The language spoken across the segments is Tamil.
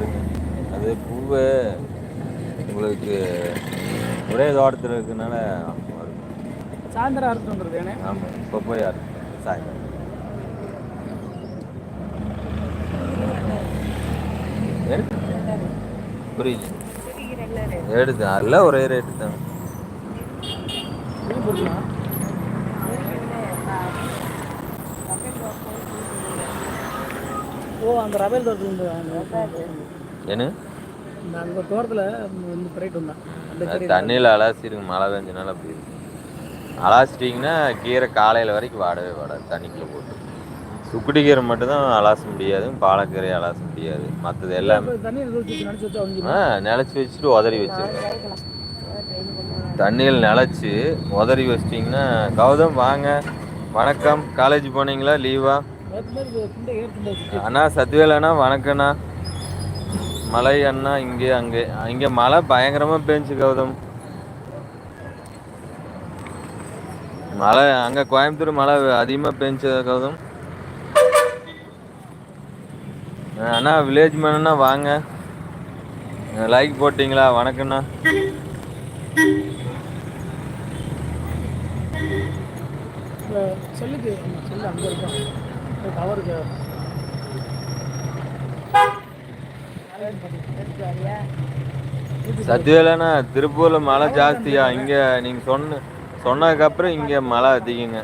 இருக்கு அது பூவு உங்களுக்கு ஒரே தோட்டத்தில் வரும் சாயந்தரம் அறுத்து ஏன்னா ஆமாம் இப்போ போய் யார் சாயந்தரம். புரியுது? எடுத்து எல்லாம் ஒரே ரேட்டு தான். ஓ அந்த ரபேல் தோட்டத்தில் இந்த அந்த தோட்டத்தில் தண்ணியில் அலாசிருங்க மழை பெஞ்சனால அப்படி இருக்கு. அலாசிட்டிங்கன்னா கீரை காலையில் வரைக்கும் வாடவே வாடாது தண்ணிக்குள்ளே போட்டு. சுக்குடி கீரை மட்டும்தான் அலாச முடியாது பாலக்கீரை அலாச முடியாது. மற்றது எல்லாமே ஆ நிலச்சி வச்சுட்டு உதறி வச்சிருக்கேன் தண்ணியில் நிலச்சி உதறி வச்சிட்டிங்கன்னா கௌதம் வாங்க. வணக்கம். காலேஜ் போனீங்களா? லீவா? அண்ணா சத்வேல் அண்ணா வணக்கண்ணா மழை அண்ணா இங்கே அங்கே. இங்கே மழை பயங்கரமாக பெஞ்சு கௌதம். மழை அங்கே கோயம்புத்தூர் மழை அதிகமாக பெஞ்சு கௌதம்? அண்ணா வில்லேஜ் மேனா வாங்க. லைக் போட்டிங்களா? வணக்கண்ணா இந்த சொல்லு அங்கே இருக்கும். சத்வேலண்ணா திருப்பூர்ல மழை ஜாஸ்தியா. இங்க நீங்க சொன்ன சொன்னதுக்கப்புறம் இங்க மழை அதிகங்க.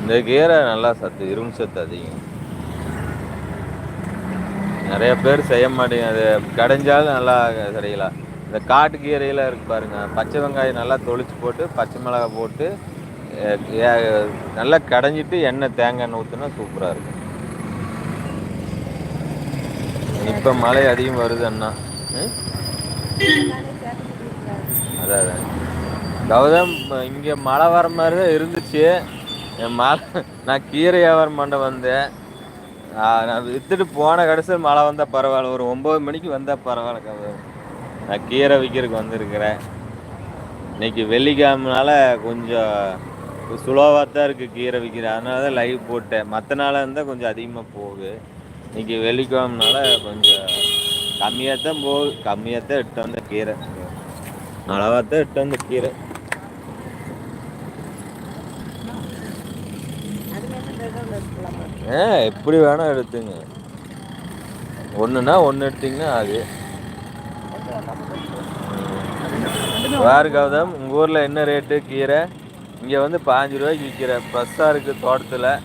இந்த கீரை நல்லா சத்து இரும்பு சத்து அதிகம். நிறைய பேர் செய்ய மாட்டேங்க அது கடைஞ்சாலும் நல்லா சரிங்களா இந்த காட்டு கீரையெல்லாம் இருக்கு பாருங்க. பச்சை வெங்காயம் நல்லா தொளிச்சு போட்டு பச்சை மிளகாய் போட்டு ஏ- நல்லா கடைஞ்சிட்டு எண்ணெய் தேங்காய் எண்ணெய் ஊற்றுனா சூப்பராக இருக்கும். இப்போ மழை அதிகம் வருது அண்ணா. ம்? அதான் அதான். கௌதம் இங்கே மழை வர மாதிரி தான் இருந்துச்சு. என் மழை நான் கீரை வியாபாரம் பண்ண வந்தேன். நான் விற்றுட்டு போன கடைசியில் மழை வந்தால் பரவாயில்ல. ஒரு ஒம்பது மணிக்கு வந்தால் பரவாயில்ல கௌதம். நான் கீரை விற்கிறதுக்கு வந்திருக்கிறேன். இன்னைக்கு வெள்ளிக்கிழமனால கொஞ்சம் சுலோவாக தான் இருக்குது கீரை விற்கிறேன் அதனால தான் லைவ் போட்டேன். மற்ற நாளாக இருந்தால் கொஞ்சம் அதிகமாக போகுது இன்னைக்கு வெள்ளிக்கிழமனால கொஞ்சம் கம்மியாக தான் போகுது கம்மியாக தான் எட்டு வந்த கீரை. அளவாக தான் எட்டு வந்த கீரை. ஆ எப்படி வேணா எடுத்துங்க. ஒன்றுனா ஒன்று எடுத்தீங்கன்னா அது வேறு கௌதம் உங்கள் ஊரில் என்ன ரேட்டு கீரை? இங்கே வந்து பாஞ்சு ரூபாய்க்கு விற்கிற ஃப்ரெஷ்ஷாக இருக்குது தோட்டத்தில்.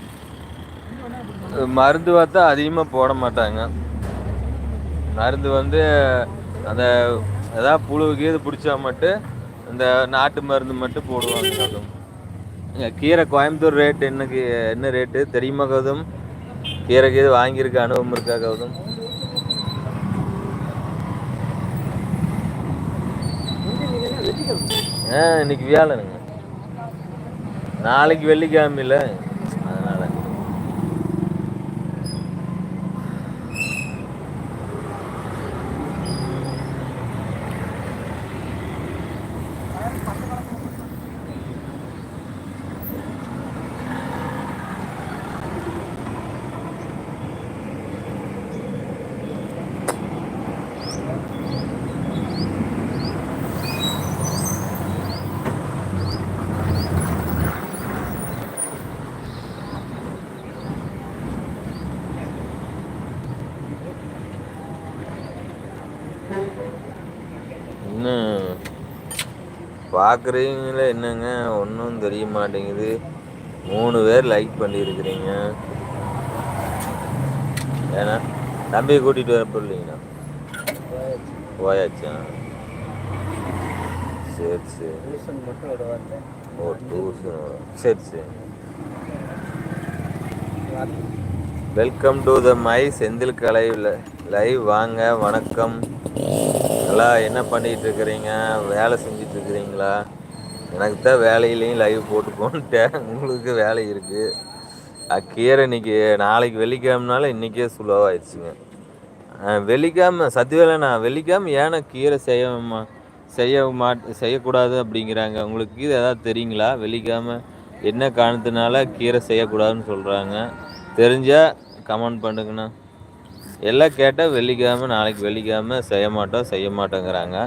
மருந்து பார்த்தா அதிகமாக போட மாட்டாங்க. மருந்து வந்து அந்த ஏதாவது புழு கீது பிடிச்சா மட்டும் இந்த நாட்டு மருந்து மட்டும் போடுவாங்க கௌதம். கீரை கோயம்புத்தூர் ரேட் என்ன கீ- என்ன ரேட்டு தெரியுமா கௌதம்? கீரை கீது வாங்கியிருக்க அனுபவம் இருக்கா கௌதம்? ஆ இன்னைக்கு வியாழனுங்க. நாளைக்கு வெள்ளிக்கிழமையில அதனால இன்னும் பார்க்குறீங்களே என்னங்க? ஒன்றும் தெரிய மாட்டேங்குது. மூணு பேர் லைக் பண்ணியிருக்கிறீங்க ஏன்னா தம்பியை கூட்டிகிட்டு வரப்போ இல்லைங்கண்ணா போயாச்சா? சரி சரி. ஓ டூஷன் சரி சரி. Welcome to the my Senthil Kalai live வாங்க வணக்கம். நல்லா என்ன பண்ணிட்டு இருக்கிறீங்க வேலை செஞ்சுட்டு இருக்கிறீங்களா எனக்கு தான் வேலையிலையும் லைவ் போட்டு போன்ட்டேன் உங்களுக்கு வேலை இருக்கு. கீரை இன்னைக்கு நாளைக்கு வெள்ளிக்கிழமைனால இன்னைக்கே சுலோவாயிடுச்சுங்க வெள்ளிக்காம வெள்ளிக்கிழமை சத்தியவேலைண்ணா வெள்ளிக்கிழமை ஏன்னா கீரை செய்ய செய்ய மாட் செய்யக்கூடாது அப்படிங்கிறாங்க. உங்களுக்கு கீரை ஏதாவது தெரியுங்களா? வெள்ளிக்கிழமை என்ன காரணத்தினால கீரை செய்யக்கூடாதுன்னு சொல்கிறாங்க தெரிஞ்சால் கமெண்ட் பண்ணுங்கண்ணா. எல்லாம் கேட்டால் வெள்ளிக்கிழமை நாளைக்கு வெள்ளிக்கிழமை செய்ய மாட்டோம் செய்ய மாட்டோங்கிறாங்க.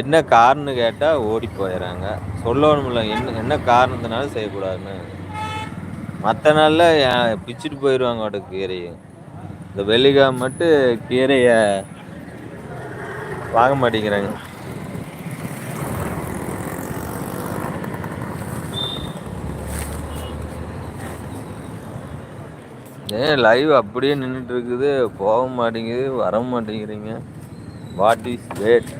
என்ன காரணம்னு கேட்டால் ஓடி போயிடுறாங்க சொல்லணும்ல என்ன என்ன காரணத்தினால செய்யக்கூடாதுன்னு. மற்ற நாளில் பிச்சுட்டு போயிடுவாங்க அவட கீரையை இந்த வெள்ளிக்கிழமை மட்டும் கீரையை வாங்க மாட்டேங்கிறாங்க. ஏன் லைவ் அப்படியே நின்றுட்டு இருக்குது. போக மாட்டேங்குது வர மாட்டேங்கிறீங்க. வாட் இஸ் வேட்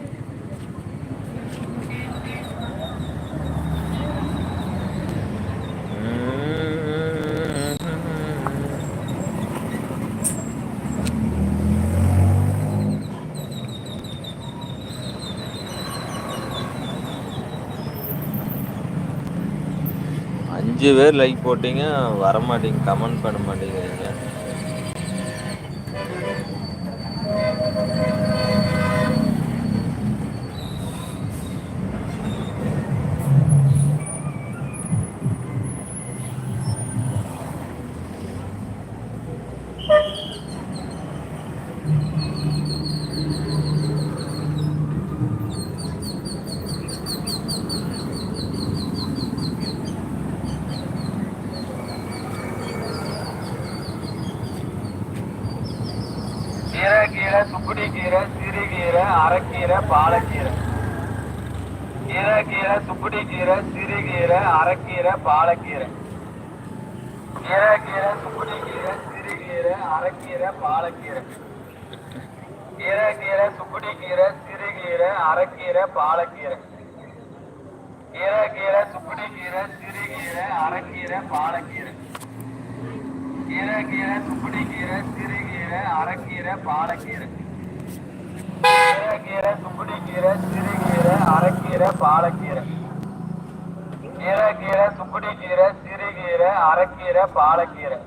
அஞ்சு பேர் லைக் போட்டீங்க வர மாட்டீங்க கமெண்ட் பண்ண மாட்டேங்கிறீங்க கீரை கீரை சுக்குடி கீரை கீரை அரைக்கீரை பாலக்கீரை. கீரை கீரை சுக்குடி கீரை சிறுகீரை அரைக்கீரை பாலக்கீரை. கீரை கீரை சுக்குடி கீரை சிறுகீரை அரைக்கீரை பாலக்கீரை. கீரை கீரை சுக்குடி கீரை சிறுகீரை அரைக்கீரை பாலக்கீரை. கீரை கீரை சுக்குடி கீரை சிறுகீரை அரைக்கீரை பாலக்கீரை. கீரை கீரை சுக்குடி கீரை சிறுகீரை அரைக்கீரை பாலக்கீரை. கீரை கீரை சுக்குடி கீரை சிறுகீரை அரைக்கீரை பாலக்கீரை. கீரை கீரை சுக்குடி கீரை சிறுகீரை அரைக்கீரை பாலக்கீரை.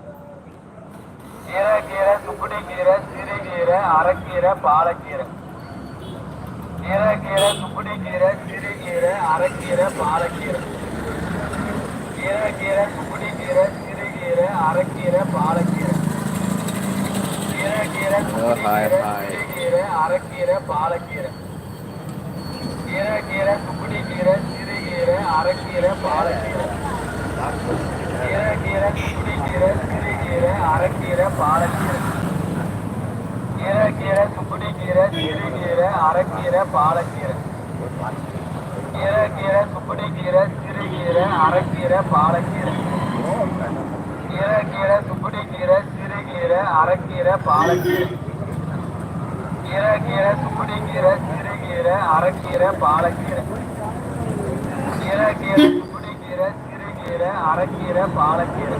கீரை கீரை சுக்குடி கீரை சிறுகீரை அரைக்கீரை பாலக்கீரை. கீரை கீரை சுக்குடி கீரை சிறுகீரை அரைக்கீரை பாலக்கீரை. கீரை கீரை சுக்குடி கீரை சிறுகீரை அரைக்கீரை பாலக்கீரை. கீரை கீரை அரைக்கீரை பாலக்கீரை. கீரை கீரை குப்பிடி கீரை சிறுகீரை அரைக்கீரை பாலக்கீரை. கீரை கீரை குப்பிடி கீரை சிறுகீரை அரைக்கீரை பாலக்கீரை. கீரை கீரை குப்பிடி கீரை சிறுகீரை அரைக்கீரை பாலக்கீரை. கீரை கீரை குப்பிடி கீரை சிறுகீரை அரைக்கீரை பாலக்கீரை. கீரை கீரை துப்பிடி கீரை சிறுகீரை அரைக்கீரை பாலக்கீரை. கீரை கீரை சுக்குடி கீரை சிறுகீரை அரைக்கீரை பாலக்கீரை. கீரை கீரை சுக்குடி கீரை சிறுகீரை அரைக்கீரை பாலக்கீரை.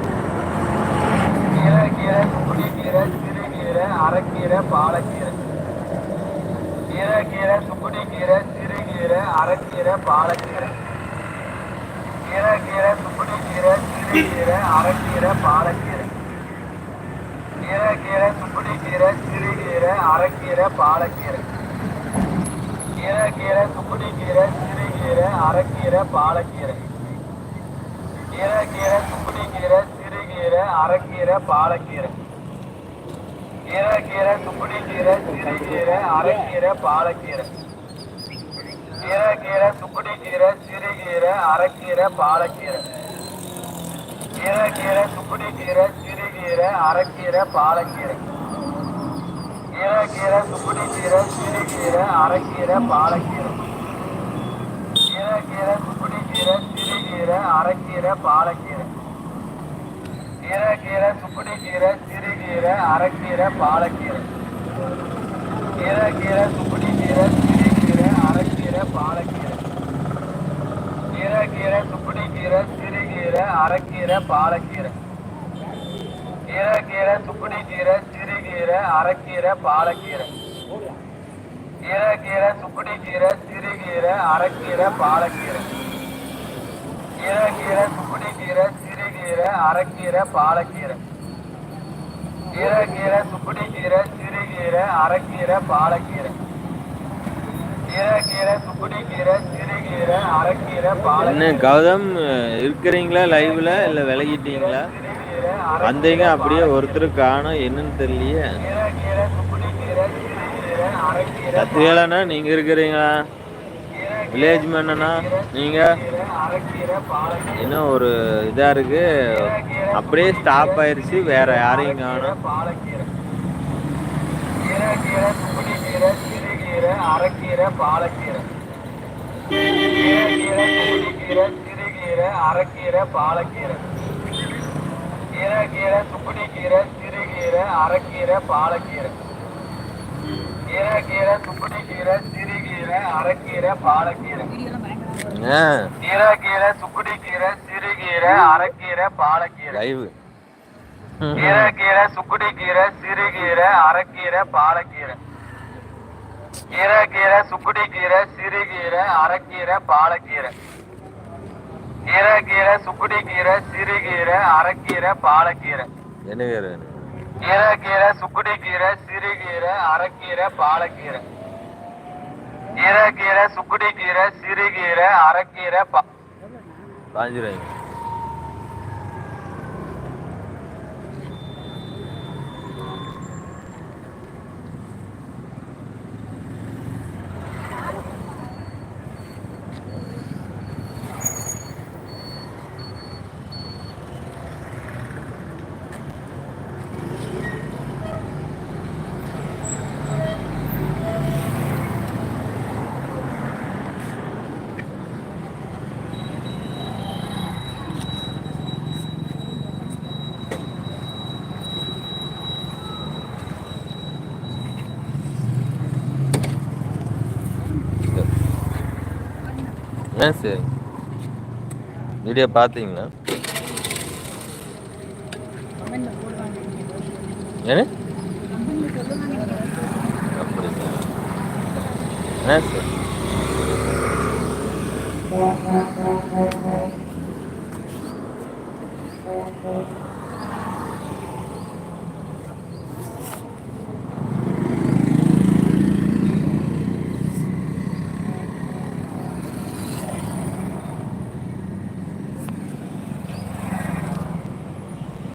கீரை கீரை சுக்குடி கீரை சிறுகீரை அரைக்கீரை பாலக்கீரை. கீரை கீரை சுக்குடி கீரை சிறுகீரை அரைக்கீரை பாலக்கீரை. கீரை கீரை சுக்குடி கீரை சிறுகீரை அரைக்கீரை பாலக்கீரை. கீரை கீரை சுக்குடி கீரை சிறுகீரை அரைக்கீரை பாலக்கீரை. கீரை கீரை சுக்குடி கீரை சிறுகீரை அரைக்கீரை பாலக்கீரை. கீரை கீரை சுக்குடி கீரை சிறுகீரை அரைக்கீரை பாலக்கீரை. கீரை கீரை சுக்குடி கீரை சிறுகீரை அரைக்கீரை பாலக்கீரை. கீரை கீரை சுக்குடி கீரை சிறுகீரை அரைக்கீரை பாலக்கீரை. கீரை கீரை சுக்குடி கீரை சிறுகீரை அரைக்கீரை பாலக்கீரை. கீரை கீரை சுக்குடி கீரை சிறுகீரை அரைக்கீரை பாலக்கீரை. கீரை கீரை சுக்குடி கீரை சிறுகீரை அரைக்கீரை பாலக்கீரை. கீரை கீரை சுக்குடி கீரை சிறுகீரை அரைக்கீரை பாலக்கீரை. கீரை கீரை சுக்குடி கீரை சிறுகீரை அரைக்கீரை பாலக்கீரை. கீரை கீரை சுக்குடி கீரை சிறுகீரை அரைக்கீரை பாலக்கீரை கீரை கீரை கீரை சிறுகீரை அரைக்கீரை பாலக்கீரை. கீரை கீரை கீரை சிறுகீரை அரைக்கீரை பாலக்கீரை. கீரை கீரை கீரை சிறுகீரை அரைக்கீரை பாலக்கீரை. கீரை கீரை கீரை சிறுகீரை பாலக்கீரை. கீரை சிறுகீரை அரைக்கீரை பாலக்கீரை. என்ன கௌதம் இருக்கிறீங்களா லைவ்ல இல்ல விலகிட்டீங்களா? வந்தீங்க அப்படியே ஒருத்தர் காணும். என்னன்னு தெரியலையே. சத்யவேலண்ணா நீங்க இருக்கிறீங்களா? வில்லேஜ் மேனா நீங்க? இன்னும் ஒரு இதா இருக்கு. அப்படியே ஸ்டாப் ஆயிருச்சு வேற யாரையும் காணோம். அரைக்கீரை பாலக்கீரை கீரை கீரை கீரை அரைக்கீரை பாலக்கீரை. கீரை கீரை சுக்குடி கீரை சிறுகீரை அரைக்கீரை பாலக்கீரை. கீரை கீரை சுக்குடி கீரை சிறுகீரை அரைக்கீரை பாலக்கீரை. கீரை கீரை சுக்குடி கீரை சிறுகீரை அரைக்கீரை பாலக்கீரை. கீரை கீரை சுக்குடி கீரை சிறுகீரை அரைக்கீரை பாலக்கீரை. கீரை கீரை சுக்குடி கீரை சிறுகீரை அரைக்கீரை பாலக்கீரை. கீரை கீரை சுக்குடி கீரை சிறுகீரை அரைக்கீரை பாலக்கீரை. என்ன கீரை கீரை? சுக்குடி கீரை சிறுகீரை அரைக்கீரை பாலக்கீரை. கீரை கீரை சுக்குடி கீரை சிறுகீரை அரைக்கீரை பா பாஞ்சு ரூபாய்ங்க ஆ சரி வீடியோ பார்த்தீங்களா? என்ன? அப்படிங்களா ஆ சரி